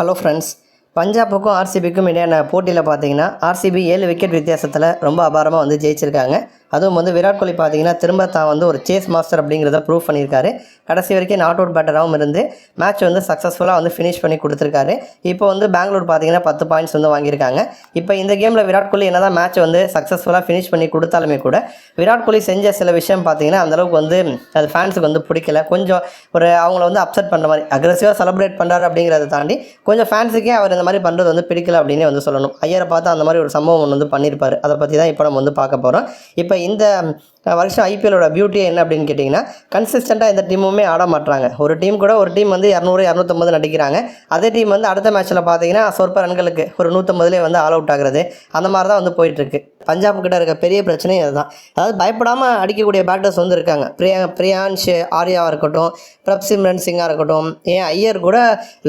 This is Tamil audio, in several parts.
ஹலோ ஃப்ரெண்ட்ஸ் பஞ்சாபுக்கும் ஆர்சிபிக்கும் இடையான போட்டியில் பார்த்தீங்கன்னா ஆர்சிபி ஏழு விக்கெட் வித்தியாசத்தில் ரொம்ப அபாரமாக வந்து ஜெயிச்சிருக்காங்க. அதுவும் வந்து விராட் கோலி பார்த்தீங்கன்னா திரும்ப தான் வந்து ஒரு சேஸ் மாஸ்டர் அப்படிங்கிறத ப்ரூவ் பண்ணியிருக்காரு. கடைசி வரைக்கும் நாட் அவுட் பேட்டராகவும் இருந்து மேட்ச் வந்து சக்ஸஸ்ஃபுல்லாக வந்து ஃபினிஷ் பண்ணி கொடுத்துருக்காரு. இப்போ வந்து பெங்களூர் பார்த்தீங்கன்னா பத்து பாயிண்ட்ஸ் வந்து வாங்கியிருக்காங்க. இப்போ இந்த கேமில் விராட் கோலி என்ன தான் மேட்ச் வந்து சக்ஸஸ்ஃபுல்லாக ஃபினிஷ் பண்ணி கொடுத்தாலுமே கூட விராட் கோலி செஞ்ச சில விஷயம் பார்த்தீங்கன்னா அந்தளவுக்கு வந்து அது ஃபேன்ஸுக்கு வந்து பிடிக்கல. கொஞ்சம் ஒரு அவங்கள வந்து அப்செட் பண்ணுற மாதிரி அக்ரெசிவாக செலிப்ரேட் பண்ணுறாரு அப்படிங்கிறத தாண்டி கொஞ்சம் ஃபேன்ஸுக்கே அவர் இந்த மாதிரி பண்ணுறது வந்து பிடிக்கல அப்படின்னே வந்து சொல்லணும். ஐயரை பார்த்து அந்த மாதிரி ஒரு சம்பவம் ஒன்று வந்து பண்ணியிருப்பார். அதை பற்றி தான் இப்போ நம்ம வந்து பார்க்க போகிறோம் இப்போ இந்த வருஷம் ஐபிஎலோட பியூட்டி என்ன அப்படின்னு கேட்டிங்கன்னா கன்சிஸ்டண்ட்டாக எந்த டீமுமே ஆட மாட்டாங்க ஒரு டீம் கூட ஒரு டீம் வந்து இரநூறு இரநூத்தம்பது நடிக்கிறாங்க. அதே டீம் வந்து அடுத்த மேட்ச்சில் பார்த்தீங்கன்னா சொற்ப ரன்களுக்கு ஒரு நூற்றம்பதுலேயே வந்து ஆல் அவுட் ஆகுறது. அந்த மாதிரி தான் வந்து போயிட்டுருக்கு. பஞ்சாப் கிட்ட இருக்க பெரிய பிரச்சனையும் அதுதான். அதாவது பயப்படாமல் அடிக்கக்கூடிய பேட்டர்ஸ் வந்து இருக்காங்க. பிரியா பிரியான்ஷ் ஆர்யாவாக இருக்கட்டும் பிரப் சிம்ரன் சிங்காக இருக்கட்டும். ஏன் ஐயர் கூட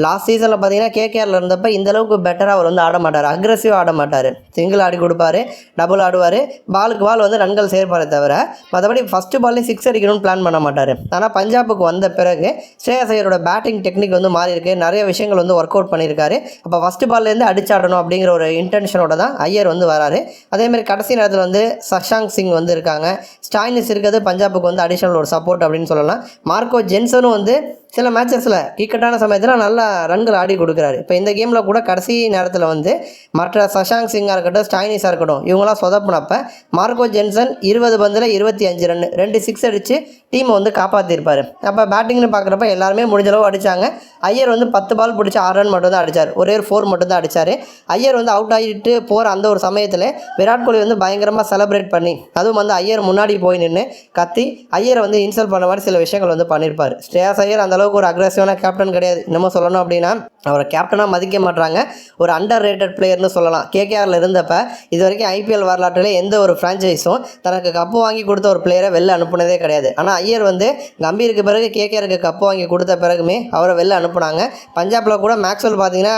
லாஸ்ட் சீசனில் பார்த்தீங்கன்னா கேகேஆரில் இருந்தப்போ இந்தளவுக்கு பெட்டராக அவர் வந்து ஆட மாட்டார். அக்ரெசிவாக ஆட மாட்டார். சிங்கிள் ஆடி கொடுப்பாரு டபுள் ஆடுவார். பாலுக்கு பால் வந்து ரன்கள் சேர்ப்பாரே தவிர மற்றபடி ஃபஸ்ட்டு பால்லேயும் சிக்ஸ் அடிக்கணும்னு பிளான் பண்ண மாட்டார். ஆனால் பஞ்சாபுக்கு வந்த பிறகு ஸ்ரேயஸ் ஐயரோட பேட்டிங் டெக்னிக் வந்து மாறி இருக்கு. நிறைய விஷயங்கள் வந்து ஒர்க் அவுட் பண்ணியிருக்காரு. அப்போ ஃபஸ்ட்டு பால்லேருந்து அடிச்சாடணும் அப்படிங்கிற ஒரு இன்டென்ஷனோட தான் ஐயர் வந்து வராரு. அதேமாதிரி கடைசி நேரத்தில் வந்து சஷாங் சிங் வந்து இருக்காங்க. ஸ்டாயினிஸ் இருக்கிறது பஞ்சாபுக்கு வந்து அடிஷனல் ஒரு சப்போர்ட் அப்படின்னு சொல்லலாம். மார்க்கோ ஜென்சனும் வந்து சில மேட்சஸில் கிரிக்கெட்டான சமயத்தில் நல்லா ரன்கள் ஆடி கொடுக்குறாரு. இப்போ இந்த கேமில் கூட கடைசி நேரத்தில் வந்து மற்ற சஷாங் சிங்காக இருக்கட்டும் ஸ்டாயினிஸாக இருக்கட்டும் இவங்களாம் சொதப்புனப்ப மார்க்கோ ஜென்சன் இருபது பந்தில் இருபத்தி அஞ்சு ரன் ரெண்டு சிக்ஸ் அடித்து டீமை வந்து காப்பாற்றிருப்பார் அப்போ பேட்டிங்னு பார்க்குறப்ப எல்லாருமே முடிஞ்சளவு அடித்தாங்க ஐயர் வந்து பத்து பால் பிடிச்சி ஆறு ரன் மட்டும் தான் அடித்தார் ஒரே ஒரு ஃபோர் மட்டும் தான் அடித்தார் ஐயர் வந்து அவுட் ஆகிட்டு போகிற அந்த ஒரு சமயத்தில் விராட் கோலி வந்து பயங்கரமாக செலிப்ரேட் பண்ணி அதுவும் வந்து ஐயர் முன்னாடி போய் நின்று கத்தி ஐயரை வந்து இன்சல்ட் பண்ண மாதிரி சில விஷயங்கள் வந்து பண்ணியிருப்பார் ஸ்ரேயாஸ் ஐயர் அந்தளவுக்கு ஒரு அக்ரெசிவான கேப்டன் கிடையாது. இன்னமும் சொல்லணும் அப்படின்னா அவரை கேப்டனாக மதிக்க மாட்றாங்க. ஒரு அண்டர் ரேட்டட் பிளேயர்னு சொல்லலாம். கேகேஆரில் இருந்தப்ப இது வரைக்கும் ஐபிஎல் வரலாற்றில் எந்த ஒரு ஃப்ரான்ச்சைஸும் தனக்கு கப்பு வாங்கி கொடுத்த ஒரு பிளேயரை வெளில அனுப்புனதே கிடையாது. ஆனால் ஐயர் வந்து கம்பீருக்கு பிறகு கேகேருக்கு கப்பு வாங்கி கொடுத்த பிறகுமே அவரை வெளில அனுப்புனாங்க. பஞ்சாபில் கூட மேக்ஸ்வெல் பார்த்தீங்கன்னா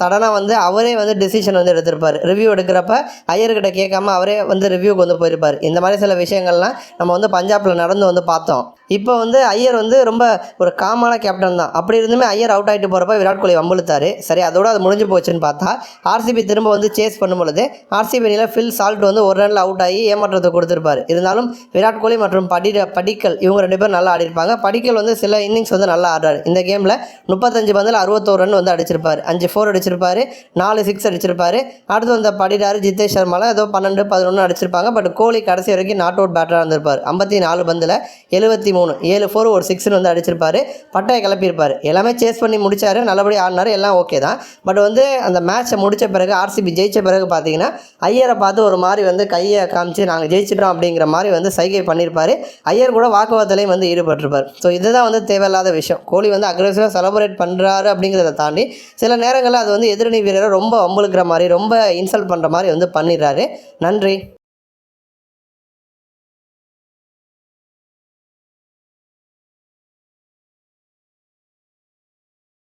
சடனாக வந்து அவரே வந்து டிசிஷன் வந்து எடுத்திருப்பார். ரிவ்யூ எடுக்கிறப்ப ஐயர்கிட்ட கேட்காம அவரே வந்து ரிவ்யூக்கு வந்து போயிருப்பார். இந்த மாதிரி சில விஷயங்கள்லாம் நம்ம வந்து பஞ்சாபில் நடந்து வந்து பார்த்தோம். இப்போ வந்து ஐயர் வந்து ரொம்ப ஒரு காமான கேப்டன் தான். அப்படி இருந்துமே ஐயர் அவுட் ஆகிட்டு போகிறப்ப விராட் கோலி வம்பிழுத்தாரு. சரி அதோட அது முடிஞ்சு போச்சுன்னு பார்த்தா ஆர்சிபி திரும்ப வந்து சேஸ் பண்ணும் பொழுது ஆர்சிபி அணியில் ஃபில் சால்ட் வந்து ஒரு ரனில் அவுட் ஆகி ஏமாற்றத்தை கொடுத்துருப்பாரு. இருந்தாலும் விராட் கோலி மற்றும் படி படிக்கல் இவங்க ரெண்டு பேரும் நல்லா ஆடிருப்பாங்க படிக்கல் வந்து சில இன்னிங்ஸ் வந்து நல்லா ஆடுறாரு. இந்த கேமில் முப்பத்தஞ்சு பந்தில் அறுபத்தோரு ரன் வந்து அடிச்சிருப்பார். அஞ்சு ஃபோர் அடிச்சிருப்பாரு. நாலு சிக்ஸ் அடிச்சிருப்பாரு. அடுத்து வந்த படிடாரு ஜிதேஷ் சர்மாலாம் ஏதோ பன்னெண்டு பதினொன்று அடிச்சிருப்பாங்க. பட் கோலி கடைசி வரைக்கும் நாட் அவுட் பேட்டராக இருந்திருப்பார். ஐம்பத்தி நாலு பந்தில் எழுபத்தி மூணு. ஏழு ஃபோர் ஒரு சிக்ஸ்னு வந்து அடிச்சிருப்பாரு. பட்டையை கிளப்பியிருப்பார். எல்லாமே சேஸ் பண்ணி முடித்தார் நல்லபடியாக ஆடினார். எல்லாம் ஓகே தான். பட் வந்து அந்த மேட்ச்சை முடித்த பிறகு ஆர்சிபி ஜெயித்த பிறகு பார்த்தீங்கன்னா ஐயரை பார்த்து ஒரு மாதிரி வந்து கையை காமிச்சு நாங்கள் ஜெயிச்சிட்டோம் அப்படிங்கிற மாதிரி வந்து சைகை பண்ணியிருப்பார். ஐயர் கூட வாக்குவாதத்துலேயும் வந்து ஈடுபட்டிருப்பார். ஸோ இதுதான் வந்து தேவையில்லாத விஷயம். கோலி வந்து அக்ரெசிவாக செலப்ரேட் பண்ணுறாரு அப்படிங்கிறத தாண்டி சில நேரங்களில் அது வந்து எதிரணி வீரரை ரொம்ப வம்புழுக்கிற மாதிரி ரொம்ப இன்சல்ட் பண்ணுற மாதிரி வந்து பண்ணிடுறாரு. நன்றி.